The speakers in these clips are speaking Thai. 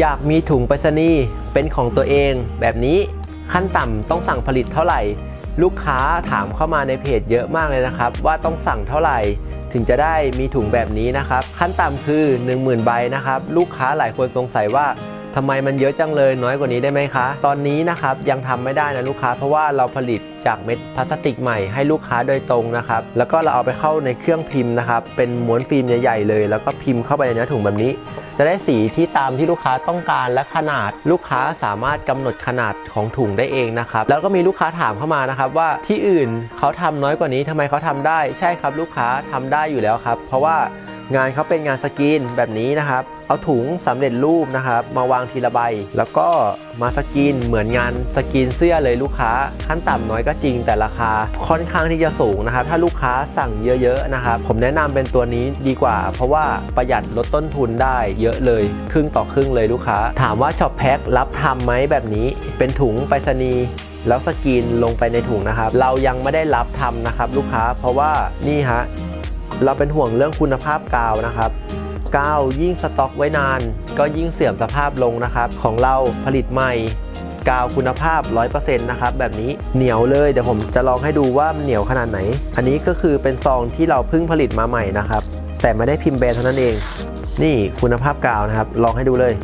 อยากมีถุงไปรษณีย์เป็นของตัวเองแบบนี้ขั้นต่ำต้องสั่งผลิตเท่าไหร่ ลูกค้าถามเข้ามาในเพจเยอะมากเลยนะครับ ว่าต้องสั่งเท่าไหร่ ถึงจะได้มีถุงแบบนี้นะครับ ขั้นต่ำคือ 10,000 ใบนะครับ ลูกค้าหลายคนสงสัยว่า ทำไมมันเยอะจังเลยน้อยกว่านี้ได้ไหมคะ ตอนนี้นะครับยังทำไม่ได้นะลูกค้าเพราะว่าเราผลิตจากเม็ดพลาสติกใหม่ให้ลูกค้าโดยตรงนะครับแล้วก็เราเอาไปเข้าในเครื่องพิมพ์นะครับเป็นม้วนฟิล์มใหญ่ๆเลย แล้วก็พิมพ์เข้าไปในเนื้อถุงแบบนี้ จะได้สีที่ตามที่ลูกค้าต้องการและขนาด ลูกค้าสามารถกำหนดขนาดของถุงได้เองนะครับแล้วก็มีลูกค้าถามเข้ามานะครับว่าที่อื่นเขาทำน้อยกว่านี้ทำไมเขาทำได้ ใช่ครับลูกค้าทำได้อยู่แล้วครับ เพราะว่า งานเขาเป็นงานสกรีนแบบนี้นะครับ เอาถุงสำเร็จรูปนะครับ มาวางทีละใบ แล้วก็มาสกรีนเหมือนงานสกรีนเสื้อเลยลูกค้า ขั้นต่ำน้อยก็จริงแต่ราคาค่อนข้างที่จะสูงนะครับ ถ้าลูกค้าสั่งเยอะๆนะครับ ผมแนะนำเป็นตัวนี้ดีกว่า เพราะว่าประหยัดลดต้นทุนได้เยอะเลย ครึ่งต่อครึ่งเลยลูกค้า ถามว่าช็อปแพ็ครับทำไหมแบบนี้ เป็นถุงไปรษณีย์แล้วสกรีนลงไปในถุงนะครับ เรายังไม่ได้รับทำนะครับ ลูกค้า เพราะว่านี่ฮะ เราเป็นห่วงเรื่องคุณภาพกาวนะครับกาวยิ่งสต็อกไว้นาน ก็ยิ่งเสื่อมสภาพลงนะครับ ของเราผลิตใหม่กาวคุณภาพ 100%นะครับแบบนี้เหนียวเลยเดี๋ยวผมจะลองให้ดูว่ามันเหนียวขนาดไหน อันนี้ก็คือเป็นซองที่เราเพิ่งผลิตมาใหม่นะครับ แต่ไม่ได้พิมพ์แบรนด์เท่านั้นเอง นี่คุณภาพกาวนะครับ ลองให้ดูเลย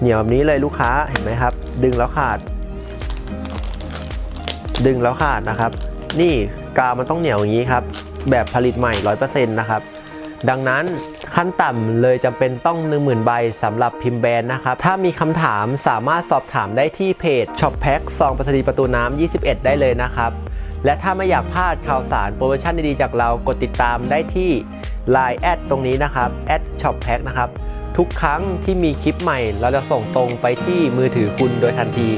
เหนียวแบบนี้เลยลูกค้าเห็นไหมครับ ดึงแล้วขาด ดึงแล้วขาดนะครับ นี่กาวมันต้องเหนียวอย่างนี้ครับ แบบผลิตใหม่ 100%นะครับ ดังนั้นขั้นต่ำเลยจำเป็นต้อง 10,000 ใบสำหรับพิมพ์แบรนด์นะครับ ถ้ามีคำถามสามารถสอบถามได้ที่เพจ Shop Pack ซองประสดีประตูน้ำ 21 ได้เลยนะครับ และถ้าไม่อยากพลาดข่าวสารโปรโมชั่นดีๆจากเรากดติดตามได้ที่ Line แอดตรงนี้นะครับแอด Shop Pack นะครับทุกครั้งที่มีคลิปใหม่เราจะส่งตรงไปที่มือถือคุณโดยทันที